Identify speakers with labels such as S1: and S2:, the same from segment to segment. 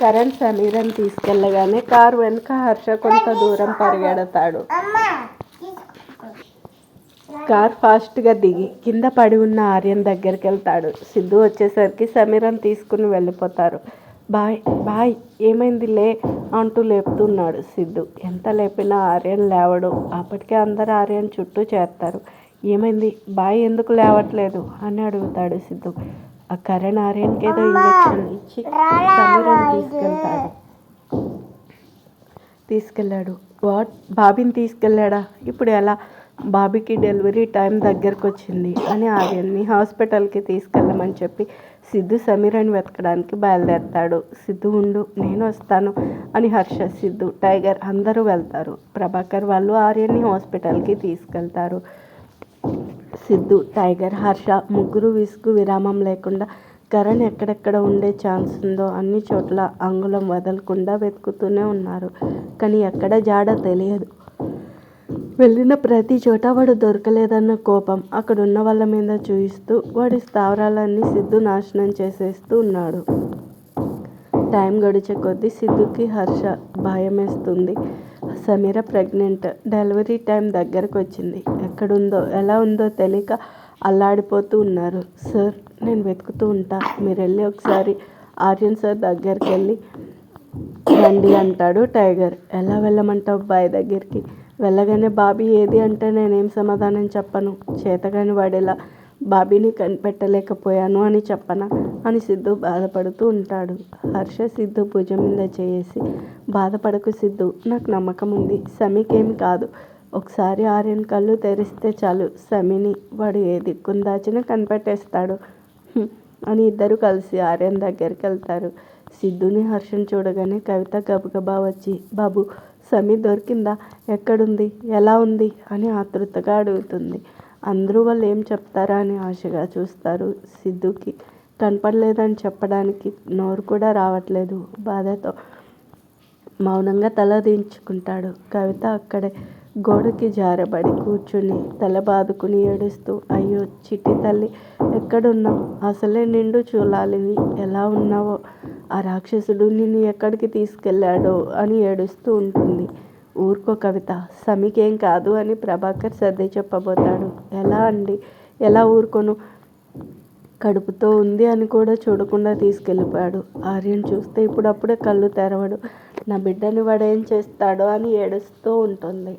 S1: Karan Samiran తీసుకెళ్ళగానే car వెనుక హర్ష కొంత దూరం పరిగెడతాడు. కార్ ఫాస్ట్గా దిగి కింద పడి ఉన్న ఆర్యన్ దగ్గరికి వెళ్తాడు సిద్ధు వచ్చేసరికి సమీరన్ తీసుకుని వెళ్ళిపోతారు. బాయ్ బాయ్ ఏమైంది లే అంటూ లేపుతున్నాడు సిద్ధు. ఎంత లేపినా ఆర్యన్ లేవడు. అప్పటికే అందరు ఆర్యన్ చుట్టూ చేస్తారు ఏమైంది? బాయ్ ఎందుకు లేవట్లేదు? అని అడుగుతాడు సిద్ధు. ఆ కరణ్ ఆర్యన్కి ఏదో ఇంజెక్షన్ ఇచ్చి తీసుకెళ్తాడు. తీసుకెళ్ళాడు వాట్? బాబీని తీసుకెళ్ళాడా ఇప్పుడు ఎలా? బాబీకి డెలివరీ టైం దగ్గరకు వచ్చింది అని ఆర్యన్ని హాస్పిటల్కి తీసుకెళ్ళమని చెప్పి సిద్ధు సమీరని వెతకడానికి బయలుదేరతాడు. సిద్ధు ఉండు నేను వస్తాను అని హర్ష సిద్ధు టైగర్ అందరూ వెళ్తారు. ప్రభాకర్ వాళ్ళు ఆర్యన్ని హాస్పిటల్కి తీసుకెళ్తారు. సిద్ధు టైగర్ హర్ష ముగ్గురు విసుగు విరామం లేకుండా కరణ్ ఎక్కడెక్కడ ఉండే ఛాన్స్ ఉందో అన్ని చోట్ల అంగుళం వదలకుండా వెతుకుతూనే ఉన్నారు. కానీ ఎక్కడ జాడ తెలియదు. వెళ్ళిన ప్రతి చోట వాడు దొరకలేదన్న కోపం అక్కడ ఉన్న వాళ్ళ మీద చూపిస్తూ వాడి స్థావరాలన్నీ సిద్ధు నాశనం చేసేస్తూ ఉన్నాడు. టైం గడిచే కొద్దీ సిద్ధుకి హర్ష భయమేస్తుంది. సమీర ప్రెగ్నెంట్. డెలివరీ టైం దగ్గరకు వచ్చింది. ఎక్కడుందో ఎలా ఉందో తెలియక అల్లాడిపోతూ ఉన్నారు. సార్ నేను వెతుకుతూ ఉంటా. మీరు వెళ్ళి ఒకసారి ఆర్యన్ సార్ దగ్గరికి వెళ్ళి రండి అంటాడు టైగర్. ఎలా వెళ్ళమంటావు బాయ్ దగ్గరికి? వెళ్ళగానే బాబీ ఏది అంటే నేనేం సమాధానం చెప్పను? చేతగాని వాడేలా బాబీని కనిపెట్టలేకపోయాను అని చెప్పనా? అని సిద్ధు బాధపడుతూ ఉంటాడు. హర్ష సిద్ధు భుజం మీద చేసి బాధపడకు సిద్ధు నాకు నమ్మకం ఉంది. సమీకేమి కాదు. ఒకసారి ఆర్యన్ కళ్ళు తెరిస్తే చాలు. సమిని వాడు ఏ దిక్కును దాచినా కనిపెట్టేస్తాడు. అని ఇద్దరు కలిసి ఆర్యన్ దగ్గరికి వెళ్తారు. సిద్ధుని హర్షని చూడగానే కవిత గబగబా వచ్చి బాబు సమీ దొరికిందా? ఎక్కడుంది? ఎలా ఉంది? అని ఆతృతగా అడుగుతుంది. అందరూ వాళ్ళు ఏం చెప్తారా అని ఆశగా చూస్తారు సిద్ధుకి. కనపడలేదని చెప్పడానికి నోరు కూడా రావట్లేదు. బాధతో మౌనంగా తల దించుకుంటాడు. కవిత అక్కడే గోడకి జారబడి కూర్చుని తల బాదుకుని ఏడుస్తూ అయ్యో చిట్టి తల్లి ఎక్కడున్నావు? అసలే నిండు చూలాలివి. ఎలా ఉన్నావో? ఆ రాక్షసుడు నిన్ను ఎక్కడికి తీసుకెళ్ళాడో? అని ఏడుస్తూ ఉంటుంది. ఊరుకో కవిత సమీకేం కాదు అని ప్రభాకర్ సర్ది చెప్పబోతాడు. ఎలా అండి? ఎలా ఊరుకోను? కడుపుతో ఉంది అని కూడా చూడకుండా తీసుకెళ్ళిపోయాడు. ఆర్యన్ చూస్తే ఇప్పుడప్పుడే కళ్ళు తెరవడు. నా బిడ్డని వాడేం ఏం చేస్తాడో అని ఏడుస్తూ ఉంటుంది.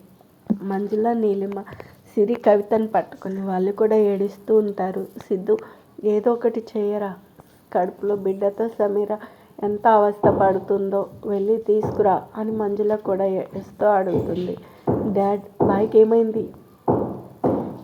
S1: మంజుల నీలిమ సిరి కవితను పట్టుకుని వాళ్ళు కూడా ఏడుస్తూ ఉంటారు. సిద్ధు ఏదో ఒకటి చేయరా? కడుపులో బిడ్డతో సమీర? ఎంత అవస్థ పడుతుందో వెళ్ళి తీసుకురా అని మంజుల కూడా ఏడుస్తూ అడుగుతుంది. డాడ్ బాయ్కి ఏమైంది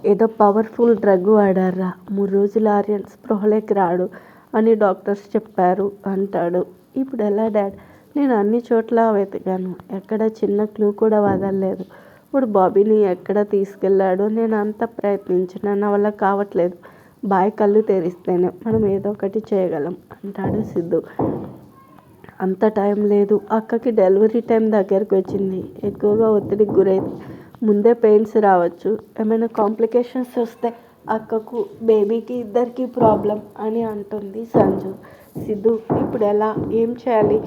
S1: ఏదో పవర్ఫుల్ డ్రగ్ వాడారా? మూడు రోజులు ఆర్యన్ స్పృహలోకి రాడు అని డాక్టర్స్ చెప్పారు అంటాడు. ఇప్పుడు ఎలా డాడ్? నేను అన్ని చోట్ల వెతికాను. ఎక్కడ చిన్న క్లూ కూడా వదలలేదు ఇప్పుడు బాబీని ఎక్కడ తీసుకెళ్ళాడో నేను అంత ప్రయత్నించిన నా వల్ల కావట్లేదు. బాయ్ కళ్ళు తెరిస్తేనే మనం ఏదో ఒకటి చేయగలం అంటాడు సిద్ధు. అంత టైం లేదు. అక్కకి డెలివరీ టైం దగ్గరకు వచ్చింది. ఎక్కువగా ఒత్తిడికి గురైంది ముందే పెయిన్స్ రావచ్చు. ఏమైనా కాంప్లికేషన్స్ వస్తే అక్కకు బేబీకి ఇద్దరికి ప్రాబ్లం అని అంటుంది సంజు. సిద్ధు ఇప్పుడు ఎలా? ఏం చేయాలి?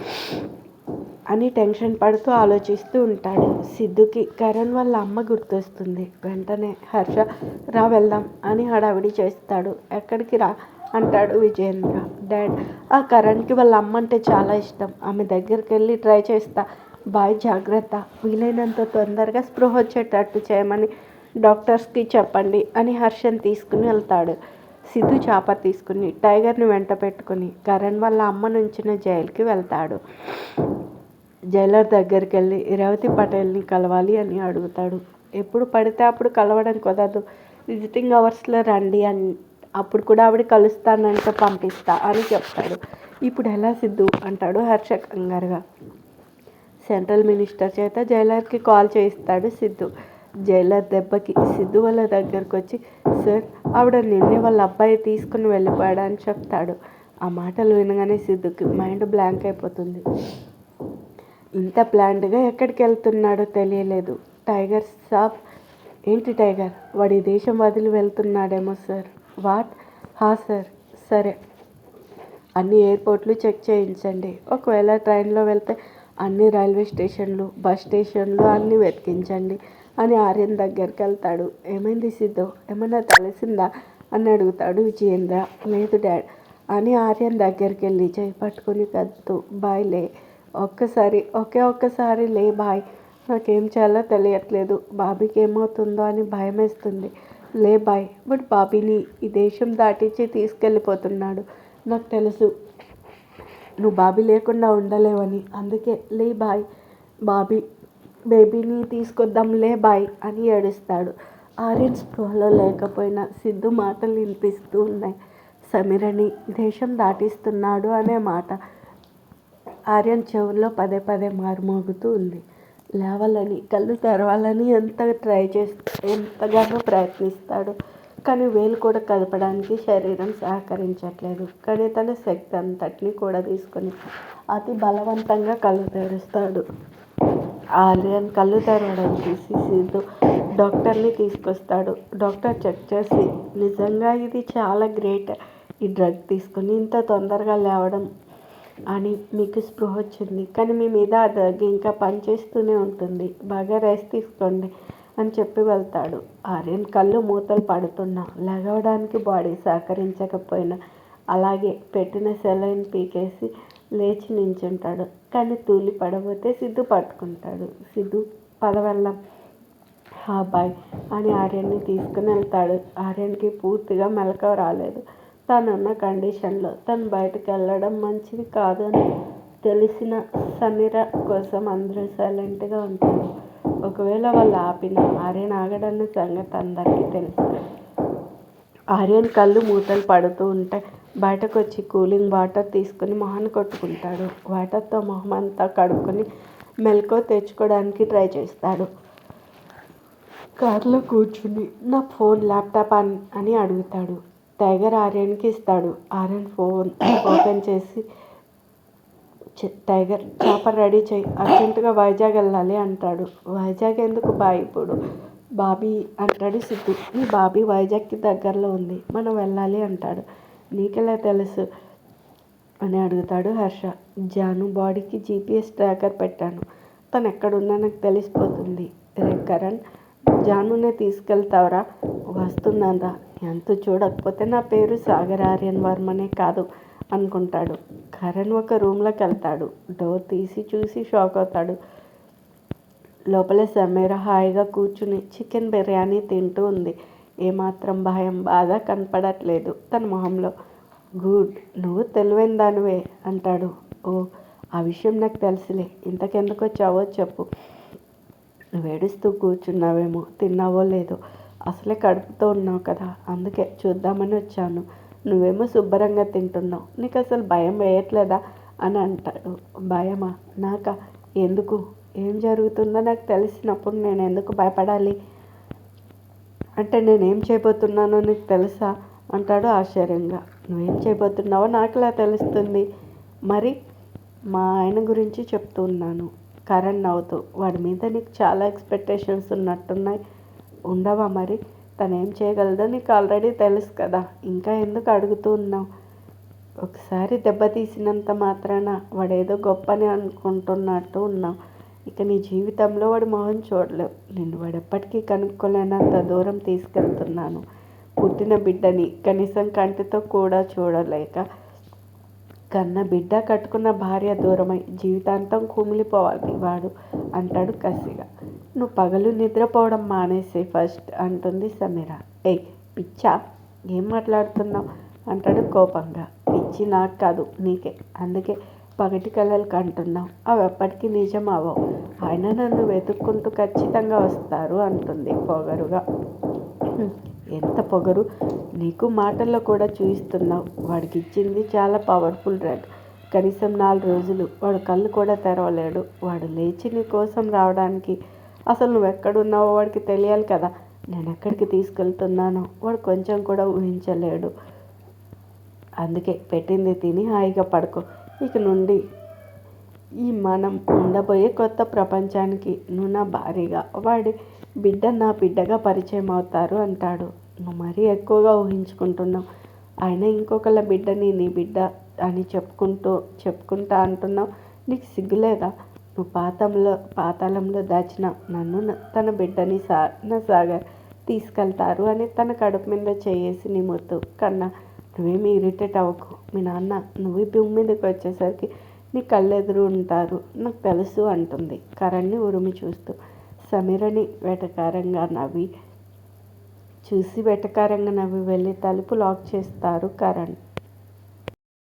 S1: అని టెన్షన్ పడుతూ ఆలోచిస్తూ ఉంటాడు. సిద్ధుకి కరణ్ వాళ్ళ అమ్మ గుర్తొస్తుంది. వెంటనే హర్ష రా వెళ్దాం అని హడావిడి చేస్తాడు. ఎక్కడికి రా? అంటాడు విజయేంద్ర డాడ్ ఆ కరణ్కి వాళ్ళ అమ్మ అంటే చాలా ఇష్టం. ఆమె దగ్గరికి వెళ్ళి ట్రై చేస్తా. బాయ్ జాగ్రత్త. వీలైనంత తొందరగా స్పృహ వచ్చేటట్టు చేయమని డాక్టర్స్కి చెప్పండి అని హర్షన్ తీసుకుని వెళ్తాడు. సిద్ధు చాప తీసుకుని టైగర్ని వెంట పెట్టుకుని కరణ్ వాళ్ళ అమ్మ నుంచిన జైలుకి వెళ్తాడు. జైలర్ దగ్గరికి వెళ్ళి రేవతి పటేల్ని కలవాలి అని అడుగుతాడు. ఎప్పుడు పడితే అప్పుడు కలవడం కుదరదు. విజిటింగ్ అవర్స్లో రండి అని అప్పుడు కూడా ఆవిడ కలుస్తానంటే పంపిస్తా అని చెప్తాడు. ఇప్పుడు ఎలా సిద్ధు? అంటాడు హర్ష కంగారుగా సెంట్రల్ మినిస్టర్ చేత జైలర్కి కాల్ చేయిస్తాడు సిద్ధు. జైలర్ దెబ్బకి సిద్ధు వాళ్ళ దగ్గరకు వచ్చి సార్ ఆవిడ నిన్నే వాళ్ళ అబ్బాయి తీసుకుని వెళ్ళిపోయాడు అని చెప్తాడు. ఆ మాటలు వినగానే సిద్ధుకి మైండ్ బ్లాంక్ అయిపోతుంది. ఇంత ప్లాంట్గా ఎక్కడికి వెళ్తున్నాడో తెలియలేదు. టైగర్ సాఫ్ ఏంటి టైగర్ వాడి దేశం వదిలి వెళ్తున్నాడేమో సార్ వాట్ హా సార్ సరే. అన్ని ఎయిర్పోర్ట్లు చెక్ చేయించండి. ఒకవేళ ట్రైన్లో వెళ్తే అన్ని రైల్వే స్టేషన్లు బస్ స్టేషన్లు అన్నీ వెతికించండి అని ఆర్యన్ దగ్గరికి వెళ్తాడు. ఏమైంది సిద్ధు? ఏమైనా తెలిసిందా? అని అడుగుతాడు విజయేంద్ర. లేదు డాడ్. అని ఆర్యన్ దగ్గరికి వెళ్ళి చేయి పట్టుకొని కద్దుతూ బాయ్లే ఒక్కసారి ఒకే ఒక్కసారి లే బాయ్. నాకేం చేయాలో తెలియట్లేదు. బాబీకి ఏమవుతుందో అని భయం వేస్తుంది లే బాయ్. బట్ బాబీని ఈ దేశం దాటించి తీసుకెళ్ళిపోతున్నాడు. నాకు తెలుసు. నువ్వు బాబీ లేకుండా ఉండలేవని. అందుకే లే బాయ్. బాబీ బేబీని తీసుకొద్దాంలే బాయ్ అని ఏడుస్తాడు. ఆరెంజ్ స్పృహలో లేకపోయినా సిద్ధు మాటలు వినిపిస్తూ ఉన్నాయి. సమీరని దేశం దాటిస్తున్నాడు అనే మాట. ఆర్యన్ చెవుల్లో పదే పదే మారుమోగుతూ ఉంది. లేవాలని కళ్ళు తెరవాలని ఎంత ట్రై చేస్తా ఎంతగానో ప్రయత్నిస్తాడు. కానీ వేలు కూడా కదపడానికి శరీరం సహకరించట్లేదు. కానీ తన శక్తి అంతటిని కూడా తీసుకొని అతి బలవంతంగా కళ్ళు తెరుస్తాడు. ఆర్యన్ కళ్ళు తెరవడం చూసి సిద్ధు డాక్టర్ని తీసుకొస్తాడు. డాక్టర్ చెక్ చేసి నిజంగా ఇది చాలా గ్రేట్. ఈ డ్రగ్ తీసుకొని ఇంత తొందరగా లేవడం అని మీకు స్పృహ వచ్చింది. కానీ మీ మీద ఆ డ్రగ్ ఇంకా పనిచేస్తూనే ఉంటుంది. బాగా రెస్ట్ తీసుకోండి అని చెప్పి వెళ్తాడు. ఆర్యన్ కళ్ళు మూతలు పడుతున్నా. లెగవడానికి బాడీ సహకరించకపోయినా అలాగే పెట్టిన సెలైన్ పీకేసి లేచి నించుంటాడు. కానీ తూలి పడబోతే సిద్ధు పట్టుకుంటాడు. సిద్ధు పదవెళ్ళం హా బాయ్ అని ఆర్యన్ని తీసుకుని వెళ్తాడు. ఆర్యన్కి పూర్తిగా మెలకవ రాలేదు. తనున్న కండిషన్లో తను బయటకు వెళ్ళడం మంచిది కాదు అని తెలిసిన సమీర కోసం అందరూ సైలెంట్గా ఉంటారు. ఒకవేళ వాళ్ళు ఆపిన ఆర్యన్ ఆగడన్న సంగతి అందరికీ తెలుసు. ఆర్యన్ కళ్ళు మూతలు పడుతూ ఉంటే బయటకు వచ్చి కూలింగ్ వాటర్ తీసుకుని మొహాన్ని కొట్టుకుంటాడు. వాటర్తో మొహం అంతా కడుక్కొని మెల్కో తెచ్చుకోవడానికి ట్రై చేస్తాడు. కార్లో కూర్చుని నా ఫోన్ ల్యాప్టాప్ అని అని అడుగుతాడు. టైగర్ ఆర్యన్కి ఇస్తాడు. ఆర్యన్ ఫోన్ ఓపెన్ చేసి టైగర్ చేప రెడీ చేయి అర్జెంటుగా వైజాగ్ వెళ్ళాలి అంటాడు. వైజాగ్ ఎందుకు బాయ్ ఇప్పుడు? బాబీ అంటాడు సిద్ధు. ఈ బాబీ వైజాగ్కి దగ్గరలో ఉంది. మనం వెళ్ళాలి అంటాడు. నీకెలా తెలుసు? అని అడుగుతాడు హర్ష. జాను బాడీకి జీపీఎస్ ట్రాకర్ పెట్టాను. తను ఎక్కడున్నా నాకు తెలిసిపోతుంది. రే కరణ్ జానునే తీసుకెళ్తావరా? వస్తుందా ఎంత చూడకపోతే నా పేరు సాగర్ ఆర్యన్ వర్మనే కాదు అనుకుంటాడు. కరణ్ ఒక రూమ్లోకి వెళ్తాడు డోర్ తీసి చూసి షాక్ అవుతాడు. లోపల సమీర హాయిగా కూర్చుని చికెన్ బిర్యానీ తింటూ ఉంది. ఏమాత్రం భయం బాధ కనపడట్లేదు తన మొహంలో. గుడ్ నువ్వు తెలివైన దానివే అంటాడు. ఓ ఆ విషయం నాకు తెలుసులే. ఇంతకెందుకు వచ్చావో చెప్పు. నువ్వు ఏడుస్తూ కూర్చున్నావేమో తిన్నావో లేదో అసలే కడుపుతో ఉన్నావు కదా అందుకే చూద్దామని వచ్చాను. నువ్వేమో శుభ్రంగా తింటున్నావు నీకు అసలు భయం వేయట్లేదా? అని అంటాడు. భయమా? నాక? ఎందుకు? ఏం జరుగుతుందో నాకు తెలిసినప్పుడు నేను ఎందుకు భయపడాలి? అంటే నేనేం చేయబోతున్నానో నీకు తెలుసా? అంటాడు ఆశ్చర్యంగా. నువ్వేం చేయబోతున్నావో నాకులా తెలుస్తుంది? మరి మా ఆయన గురించి చెప్తూ ఉన్నాను. కరణ్ నవ్వుతూ వాడి మీద నీకు చాలా ఎక్స్పెక్టేషన్స్ ఉన్నట్టున్నాయి. ఉండవా మరి? తను ఏం చేయగలదో నీకు ఆల్రెడీ తెలుసు కదా. ఇంకా ఎందుకు అడుగుతూ ఉన్నావు? ఒకసారి దెబ్బతీసినంత మాత్రాన వాడేదో గొప్పని అనుకుంటున్నట్టు ఉన్నావు. ఇక నీ జీవితంలో వాడి మొహం చూడలేవు. నేను వాడెప్పటికీ కనుక్కోలేనంత దూరం తీసుకెళ్తున్నాను. పుట్టిన బిడ్డని కనీసం కంటితో కూడా చూడలేక కన్న బిడ్డ కట్టుకున్న భార్య దూరమై జీవితాంతం కుమిలిపోవాలి వాడు అంటాడు కసిగా. నువ్వు పగలు నిద్రపోవడం మానేసే ఫస్ట్ అంటుంది సమీర. ఏ పిచ్చా ఏం మాట్లాడుతున్నావు? అంటాడు కోపంగా. పిచ్చి నాకు కాదు నీకే. అందుకే పగటి కళలు కంటున్నావు. అవి ఎప్పటికీ నిజం అవో ఆయన నన్ను వెతుక్కుంటూ ఖచ్చితంగా వస్తారు అంటుంది పొగరుగా. ఎంత పొగరు. నీకు మాటల్లో కూడా చూయిస్తున్నావు. వాడికి ఇచ్చింది చాలా పవర్ఫుల్ డ్రగ్ కనీసం నాలుగు రోజులు వాడు కళ్ళు కూడా తెరవలేడు. వాడు లేచి నీ కోసం రావడానికి అసలు నువ్వు ఎక్కడున్నావో వాడికి తెలియాలి కదా. నేను ఎక్కడికి తీసుకెళ్తున్నానో వాడు కొంచెం కూడా ఊహించలేడు. అందుకే పెట్టింది తిని హాయిగా పడుకో. ఇక నుండి ఈ మనం ఉండబోయే కొత్త ప్రపంచానికి నువ్వు నా భారీగా. వాడి బిడ్డ నా బిడ్డగా పరిచయం అవుతారు అంటాడు. నువ్వు మరీ ఎక్కువగా ఊహించుకుంటున్నావు. ఆయన ఇంకొకళ్ళ బిడ్డని నీ బిడ్డ అని చెప్పుకుంటూ చెప్పుకుంటా అంటున్నావు. నీకు సిగ్గులేదా నువ్వు పాతంలో పాతాళంలో దాచిన నన్ను తన బిడ్డని సా నా సాగర్ తీసుకెళ్తారు అని తన కడుపు మీద చేయేసి నీ మొత్తు కన్నా నువ్వేమి ఇరిటేట్ అవ్వకు. మీ నాన్న నువ్వు భూమి మీదకి వచ్చేసరికి నీ కళ్ళెదురు ఉంటారు. నాకు తెలుసు అంటుంది. కరణ్ని ఉరిమి చూస్తూ. సమీరని వెటకారంగా నవ్వి చూసి వెటకారంగా నవ్వి వెళ్ళి తలుపు లాక్ చేస్తారు కరణ్.